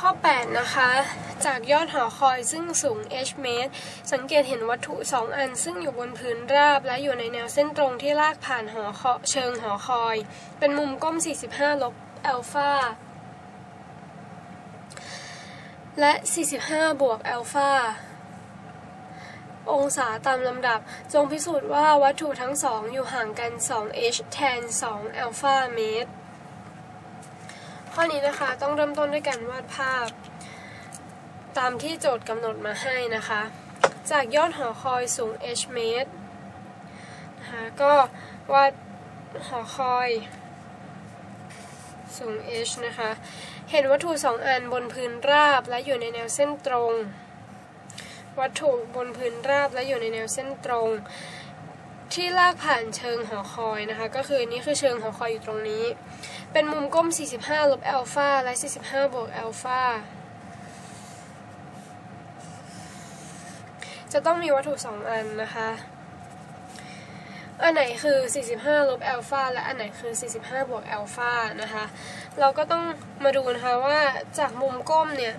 ข้อ 8 นะคะ จากยอดหอคอยซึ่งสูง h เมตร สังเกตเห็นวัตถุ 2 อันซึ่งอยู่บนพื้นราบ และอยู่ในแนวเส้นตรงที่ลากผ่านหอคอเชิงหอคอย เป็นมุมก้ม 45 ลบอัลฟาและ 45 บวกอัลฟาองศาตามลำดับ จงพิสูจน์ว่าวัตถุทั้งสองอยู่ห่างกัน 2h แทน 2 อัลฟาเมตร ข้อนี้นะคะต้องเริ่มต้นด้วยการวาดภาพ ตามที่โจทย์กำหนดมาให้นะคะ จากยอดหอคอยสูง h เมตรนะคะก็วาดหอคอยสูง h นะคะ เห็นวัตถุสองอันบนพื้นราบและอยู่ในแนวเส้นตรง วัตถุบนพื้นราบและอยู่ในแนวเส้นตรง ที่ลากผ่านเชิงหอคอยนะคะ ก็คือนี่คือเชิงหอคอยอยู่ตรงนี้ เป็นมุมก้ม 45 ลบอัลฟาและ 45 บวกอัลฟาจะต้องมีวัตถุ 2 อันนะคะ อันไหนคือ 45 ลบอัลฟาและอันไหนคือ 45 บวกอัลฟานะคะ เราก็ต้องมาดูนะคะว่าจากมุมก้มเนี่ย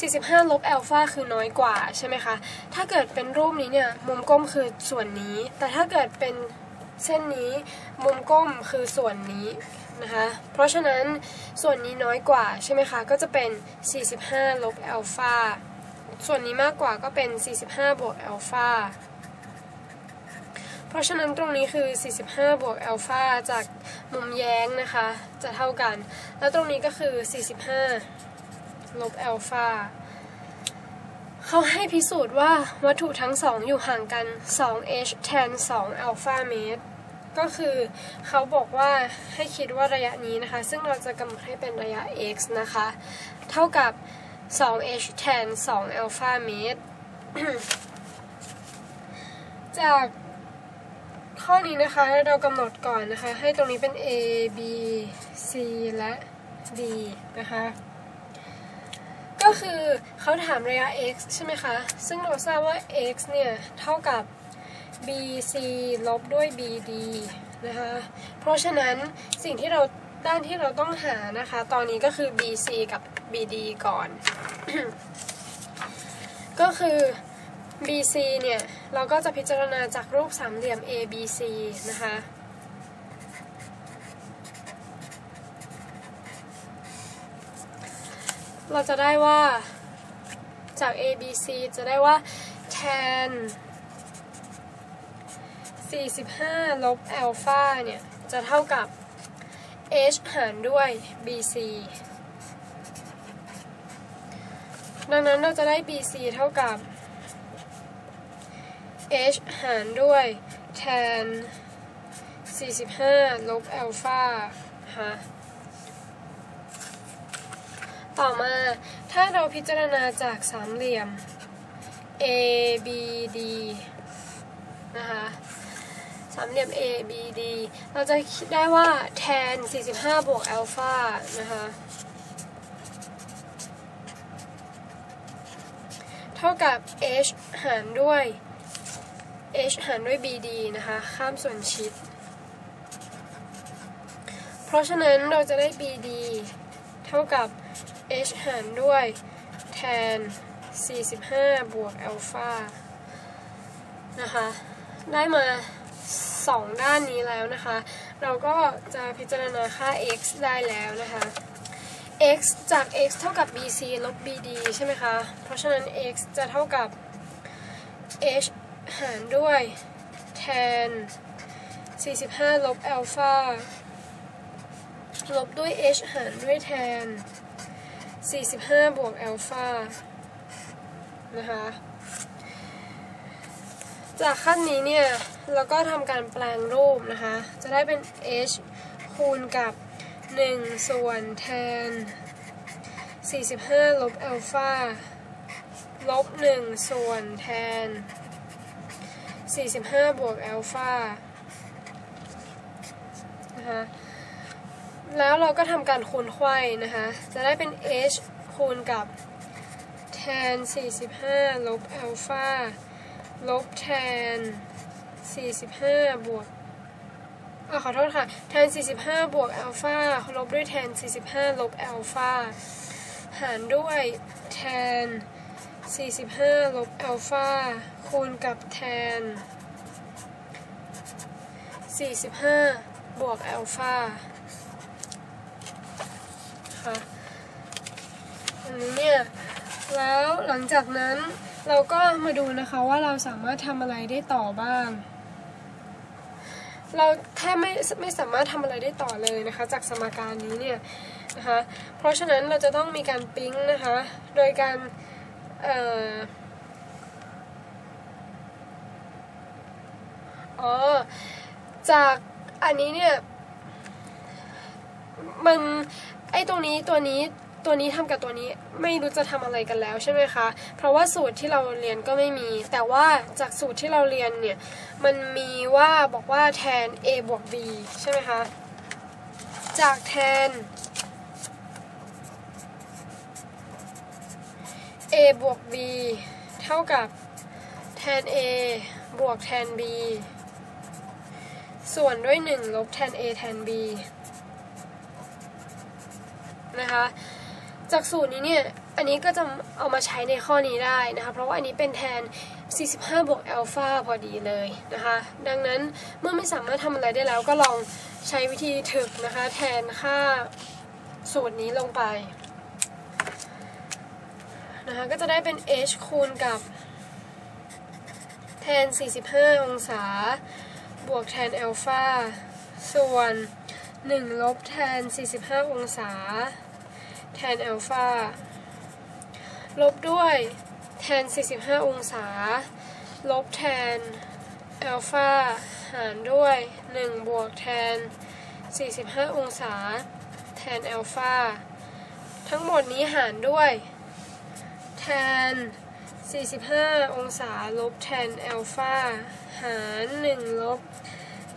45 ลบอัลฟาคือน้อยกว่าใช่ไหมคะ ถ้าเกิดเป็นรูปนี้เนี่ย มุมก้มคือส่วนนี้ แต่ถ้าเกิดเป็นเส้นนี้มุมก้มคือส่วนนี้นะคะ เพราะฉะนั้นส่วนนี้น้อยกว่าใช่ไหมคะ ก็จะเป็น 45 ลบอัลฟาส่วนนี้มากกว่าก็เป็น 45 บวกอัลฟาเพราะฉะนั้นตรงนี้คือ 45 บวกอัลฟาจากมุมแย้งนะคะ จะเท่ากัน แล้วตรงนี้ก็คือ 45 ลบอัลฟาเขาให้พิสูจน์ว่าวัตถุทั้งสองอยู่ห่างกัน 2h แทน2อัลฟาเมตร ก็คือเขาบอกว่าให้คิดว่าระยะนี้นะคะ ซึ่งเราจะกำหนดให้เป็นระยะ x นะคะ เท่ากับ 2h แทน2อัลฟาเมตร จากข้อนี้นะคะเรากำหนดก่อนนะคะ ให้ตรงนี้เป็น a b c และ d นะคะ ก็คือเขาถามระยะ x ใช่ไหมคะ ซึ่งเราทราบว่า x เนี่ย เท่ากับ bc ลบด้วย bd นะคะ เพราะฉะนั้นสิ่งที่เราด้านที่เราต้องหานะคะ ตอนนี้ก็คือ bc กับ bd ก่อน ก็คือ bc เนี่ย เราก็จะพิจารณาจากรูปสามเหลี่ยม abc นะคะ เราจะได้ว่าจาก a b c จะได้ว่า tan 45 ลบอัลฟาเนี่ย จะเท่ากับ h หารด้วย bc ดังนั้นเราจะได้ bc เท่ากับ h หารด้วย tan 45 ลบอัลฟาฮะ ต่อมาถ้าเราพิจารณาจากสามเหลี่ยม A B D นะคะสามเหลี่ยม A B D เราจะคิดได้ว่า tan 45 บวกอัลฟานะคะเท่ากับ h หารด้วย h หารด้วย bd นะคะ ข้ามส่วนชิด เพราะฉะนั้นเราจะได้ bd เท่ากับ h หารด้วย tan 45 บวกอัลฟานะคะ ได้มา 2 ด้านนี้แล้วนะคะ เราก็จะพิจารณาค่า x ได้แล้วนะคะ x จาก x เท่ากับ bc ลบ bd ใช่ไหมคะ เพราะฉะนั้น x จะเท่ากับ h หารด้วย tan 45 ลบอัลฟาลบด้วย h หารด้วย tan 45 บวก อัลฟา นะคะ จากขั้นนี้เนี่ย เราก็ทำการแปลงรูปนะคะ จะได้เป็น h คูณกับ 1 ส่วน tan 45 ลบ อัลฟา ลบ 1 ส่วน tan 45 บวก อัลฟา นะคะ แล้วเราก็ทำการคูณไขว้นะคะ จะได้เป็น h คูณกับ tan 45 ลบอัลฟาลบ tan 45 บวกอขอโทษค่ะ tan 45 บวกอัลฟาลบด้วย tan 45 ลบอัลฟาหารด้วยแทน45 ลบอัลฟาคูณกับแทน45 บวกอัลฟา คะอันนี้เนี่ยแล้วหลังจากนั้นเราก็มาดูนะคะว่าเราสามารถทำอะไรได้ต่อบ้าง เราแทบไม่ไม่สามารถทำอะไรได้ต่อเลยนะคะ จากสมการนี้เนี่ยนะคะเพราะฉะนั้นเราจะต้องมีการปิ๊งนะคะโดยการเอ่ออ๋อจากอันนี้เนี่ยมัน ไอ้ตรงนี้ตัวนี้ตัวนี้ทำกับตัวนี้ไม่รู้จะทำอะไรกันแล้วใช่ไหมคะ เพราะว่าสูตรที่เราเรียนก็ไม่มี แต่ว่าจากสูตรที่เราเรียนเนี่ย มันมีว่าบอกว่าแทน a บวก b ใช่ไหมคะ จากแทน a บวก b เท่ากับแทน a บวกแทน b ส่วนด้วย 1 ลบแทน a แทน b นะคะ จากสูตรนี้เนี่ย อันนี้ก็จะเอามาใช้ในข้อนี้ได้นะคะ เพราะว่าอันนี้เป็นแทน 45 บวกอัลฟาพอดีเลยนะคะ ดังนั้นเมื่อไม่สามารถทำอะไรได้แล้วก็ลองใช้วิธีถึกนะคะ แทนค่าสูตรนี้ลงไปนะคะก็จะได้เป็น h คูณกับแทน 45 องศา บวกแทนอัลฟาส่วน 1 ลบแทน 45 องศา แทนอัลฟาลบด้วยแทน 45 องศา ลบแทนอัลฟาหารด้วย 1 บวกแทน 45 องศา แทนอัลฟาทั้งหมดนี้หารด้วย แทน 45 องศา ลบแทนอัลฟาหาร 1 ลบ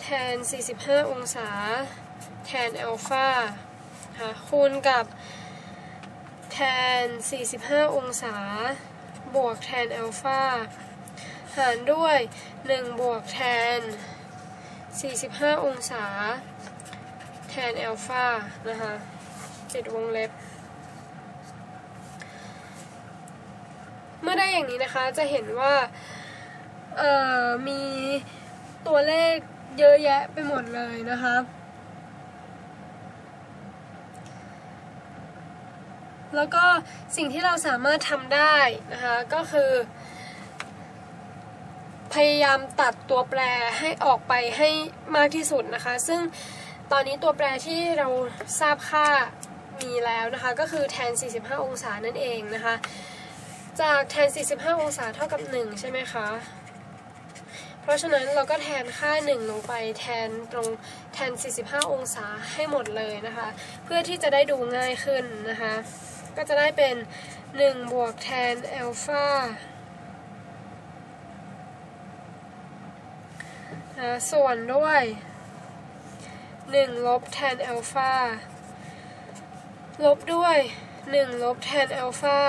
แทน 45 องศา แทนอัลฟาค่ะคูณกับแทน 45 องศา บวกแทนอัลฟาหารด้วย 1 บวกแทน 45 องศา แทนอัลฟานะคะปิดวงเล็บ เมื่อได้อย่างนี้นะคะ จะเห็นว่าเอ่อมีตัวเลขเยอะแยะไปหมดเลยนะคะ แล้วก็สิ่งที่เราสามารถทำได้นะคะก็คือ พยายามตัดตัวแปรให้ออกไปให้มากที่สุดนะคะ ซึ่งตอนนี้ตัวแปรที่เราทราบค่ามีแล้วนะคะ ก็คือแทน 45 องศานั่นเองนะคะ จากแทน 45 องศาเท่ากับ 1 ใช่ไหมคะ เพราะฉะนั้นเราก็แทนค่า 1 ลงไปแทนตรงแทน 45 องศาให้หมดเลยนะคะ เพื่อที่จะได้ดูง่ายขึ้นนะคะ ก็จะได้เป็น 1 บวกแทนอัลฟาส่วนด้วย 1 ลบแทนอัลฟาลบด้วย 1 ลบแทนอัลฟา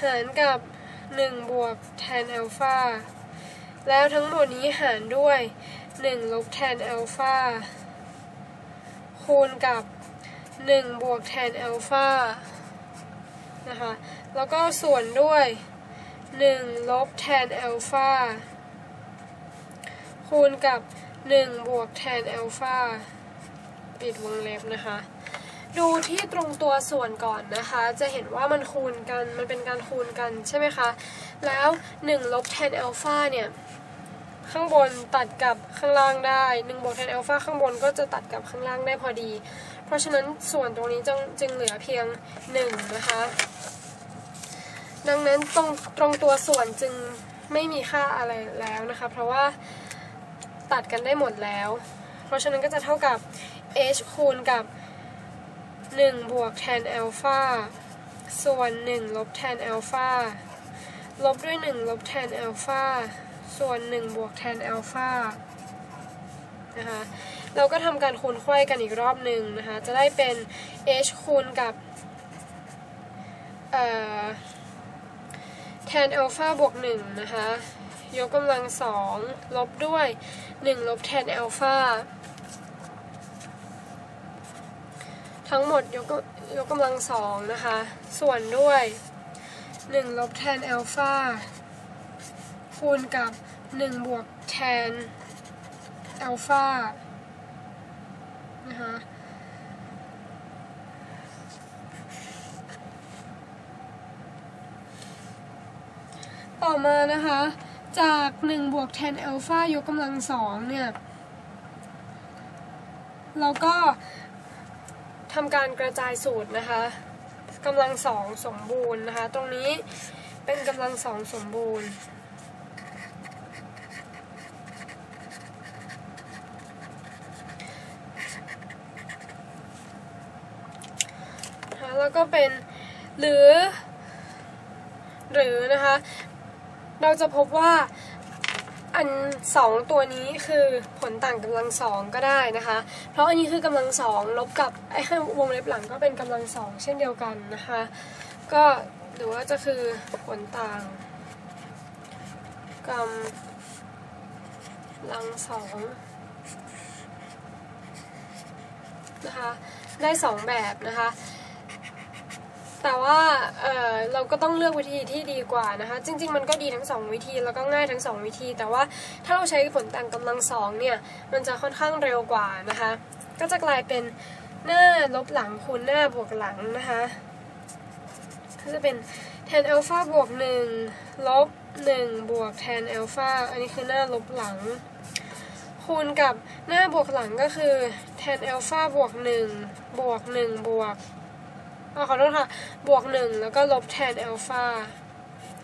หารกับ 1 บวกแทนอัลฟาแล้วทั้งหมดนี้หารด้วย 1 ลบแทนอัลฟาคูณกับ 1 บวกแทนอัลฟา นะคะ แล้วก็ส่วนด้วย1ลบแทนอัลฟาคูณกับ 1 บวกแทนอัลฟาปิดวงเล็บนะคะ ดูที่ตรงตัวส่วนก่อนนะคะ จะเห็นว่ามันคูณกัน มันเป็นการคูณกันใช่ไหมคะ แล้ว 1 ลบแทนอัลฟาเนี่ย ข้างบนตัดกับข้างล่างได้ 1 บวกแทนอัลฟาข้างบนก็จะตัดกับข้างล่างได้พอดี เพราะฉะนั้นส่วนตรงนี้จึงจึงเหลือเพียง1นะคะดังนั้นตรงตรงตัวส่วนจึงไม่มีค่าอะไรแล้วนะคะ เพราะว่าตัดกันได้หมดแล้ว เพราะฉะนั้นก็จะเท่ากับ h คูณกับ 1 บวกแทนอัลฟาส่วน 1 ลบแทนอัลฟาลบด้วย 1 ลบแทนอัลฟาส่วน 1 บวกแทนอัลฟานะคะ เราก็ทำการคูณไขว้กันอีกรอบหนึ่งนะคะ จะได้เป็น h คูณกับแทนอัลฟาบวก1นะคะ ยกกำลังสองลบด้วย 1 ลบแทนอัลฟาทั้งหมดยกยกกำลังสองนะคะ ส่วนด้วย 1 ลบแทนอัลฟาคูณกับ 1 บวกแทนอัลฟา นะคะต่อมานะคะ จาก1บวกแทนอัลฟายกกำลังสองเนี่ยเราก็ทำการกระจายสูตรนะคะกำลังสองสมบูรณ์นะคะ ตรงนี้เป็นกำลังสองสมบูรณ์ นะคะแล้ว ก็เป็นหรือ หรือนะคะ เราจะพบว่าอันสองตัวนี้คือผลต่างกำลังสองก็ได้นะคะ เพราะอันนี้คือกำลังสองลบกับไอ้ข้างวงเล็บหลังก็เป็นกำลังสองเช่นเดียวกันนะคะ ก็หรือว่าจะคือผลต่างกำลังสองนะคะได้สองแบบนะคะ แต่ว่าเเราก็ต้องเลือกวิธีที่ดีกว่านะคะ จริง ๆ มันก็ดีทั้ง 2 วิธีแล้วก็ง่ายทั้ง 2 วิธี แต่ว่าถ้าเราใช้ผลต่างกำลังสองเนี่ยมันจะค่อนข้างเร็วกว่านะคะ ก็จะกลายเป็นหน้าลบหลังคูณหน้าบวกหลังนะคะก็จะเป็นแทนอัลฟาบวก1ลบ1บวกแทนอัลฟาอันนี้คือหน้าลบหลัง คูณกับหน้าบวกหลังก็คือแทนอัลฟาบวก1บวก1บวก ขอโทษค่ะ บวก 1 แล้วก็ลบแทนอัลฟา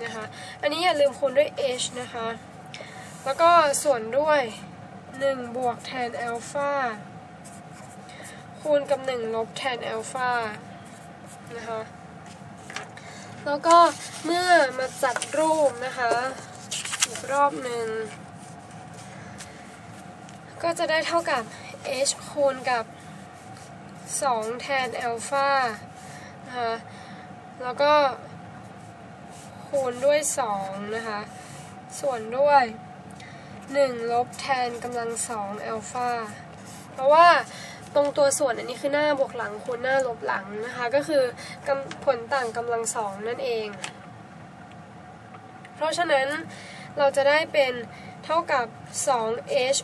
นะคะ อันนี้อย่าลืมคูณด้วย h นะคะ แล้วก็ส่วนด้วย 1 บวกแทนอัลฟาคูณกับ 1 ลบแทนอัลฟานะคะ แล้วก็เมื่อมาจัดรูปนะคะอีกรอบหนึ่ง ก็จะได้เท่ากับ h คูณกับ 2 แทนอัลฟา นะคะ แล้วก็คูณด้วย 2 นะคะ ส่วนด้วย 1 ลบแทนกำลัง2อัลฟาเพราะว่าตรงตัวส่วนอันนี้คือหน้าบวกหลังคูณหน้าลบหลังนะคะ ก็คือผลต่างกำลังสองนั่นเอง เพราะฉะนั้นเราจะได้เป็นเท่ากับ 2h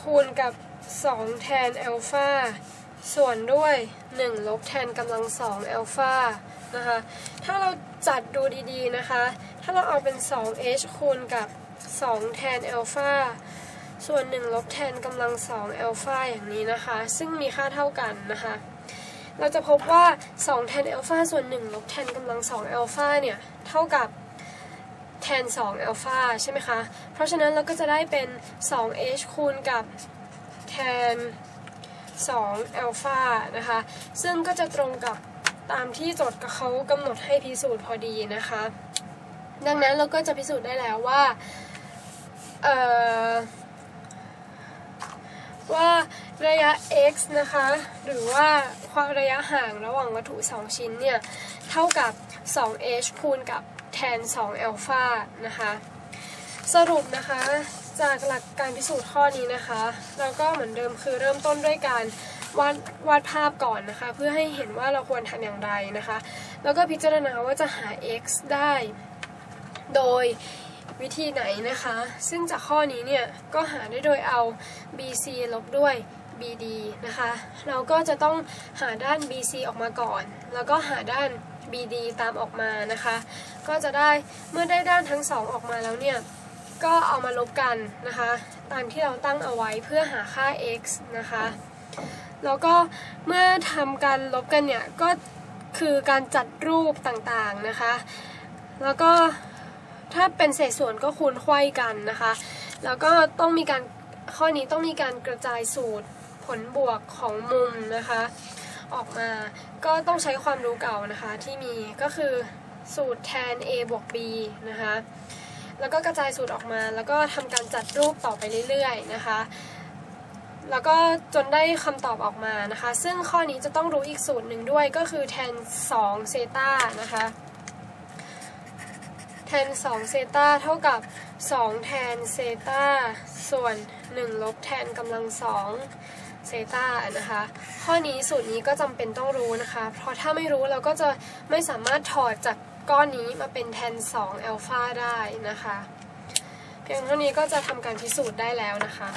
คูณกับ 2 แทนอัลฟา ส่วนด้วย 1 ลบแทนกำลังสองอัลฟานะคะ ถ้าเราจัดดูดีๆนะคะ ถ้าเราเอาเป็น 2h คูณกับ 2 แทนอัลฟาส่วน 1 ลบแทนกำลังสองอัลฟาอย่างนี้นะคะ ซึ่งมีค่าเท่ากันนะคะ เราจะพบว่า 2 แทนอัลฟาส่วน 1 ลบแทนกำลังสองอัลฟาเนี่ย เท่ากับแทน2อัลฟาใช่ไหมคะ เพราะฉะนั้นเราก็จะได้เป็น 2h คูณกับแทน 2 อัลฟานะคะ ซึ่งก็จะตรงกับตามที่โจทย์เขากำหนดให้พิสูจน์พอดีนะคะ ดังนั้นเราก็จะพิสูจน์ได้แล้วว่าว่าระยะ x นะคะ หรือว่าความระยะห่างระหว่างวัตถุ 2 ชิ้นเนี่ย เท่ากับ 2h คูณกับแทน2อัลฟานะคะ สรุปนะคะ จากหลักการพิสูจน์ข้อนี้นะคะเราก็เหมือนเดิมคือเริ่มต้นด้วยการวาดวาดภาพก่อนนะคะ เพื่อให้เห็นว่าเราควรทำอย่างไรนะคะ แล้วก็พิจารณาว่าจะหา x ได้ โดยวิธีไหนนะคะ ซึ่งจากข้อนี้เนี่ย ก็หาได้โดยเอา bc ลบด้วย bd นะคะ เราก็จะต้องหาด้าน bc ออกมาก่อน แล้วก็หาด้าน bd ตามออกมานะคะ ก็จะได้เมื่อได้ด้านทั้งสองออกมาแล้วเนี่ย ก็เอามาลบกันนะคะ ตามที่เราตั้งเอาไว้เพื่อหาค่า x นะคะ แล้วก็เมื่อทำการลบกันเนี่ย ก็คือการจัดรูปต่างๆนะคะ แล้วก็ถ้าเป็นเศษส่วนก็คูณไขว้กันนะคะ แล้วก็ต้องมีการข้อนี้ต้องมีการกระจายสูตรผลบวกของมุมนะคะ ออกมาก็ต้องใช้ความรู้เก่านะคะที่มีก็คือสูตรแทน a บวก b นะคะ แล้วก็กระจายสูตรออกมา แล้วก็ทำการจัดรูปต่อไปเรื่อยๆนะคะ แล้วก็จนได้คำตอบออกมานะคะ ซึ่งข้อนี้จะต้องรู้อีกสูตรหนึ่งด้วยก็คือแทน2เซตานะคะแทน2เซตาเท่ากับ 2 แทนเซตาส่วน 1 ลบแทนกำลัง2เซตานะคะ ข้อนี้สูตรนี้ก็จำเป็นต้องรู้นะคะ เพราะถ้าไม่รู้เราก็จะไม่สามารถถอดจาก ก้อนนี้มาเป็นแทน2อัลฟาได้นะคะ เพียงเท่านี้ก็จะทำการพิสูจน์ได้แล้วนะคะ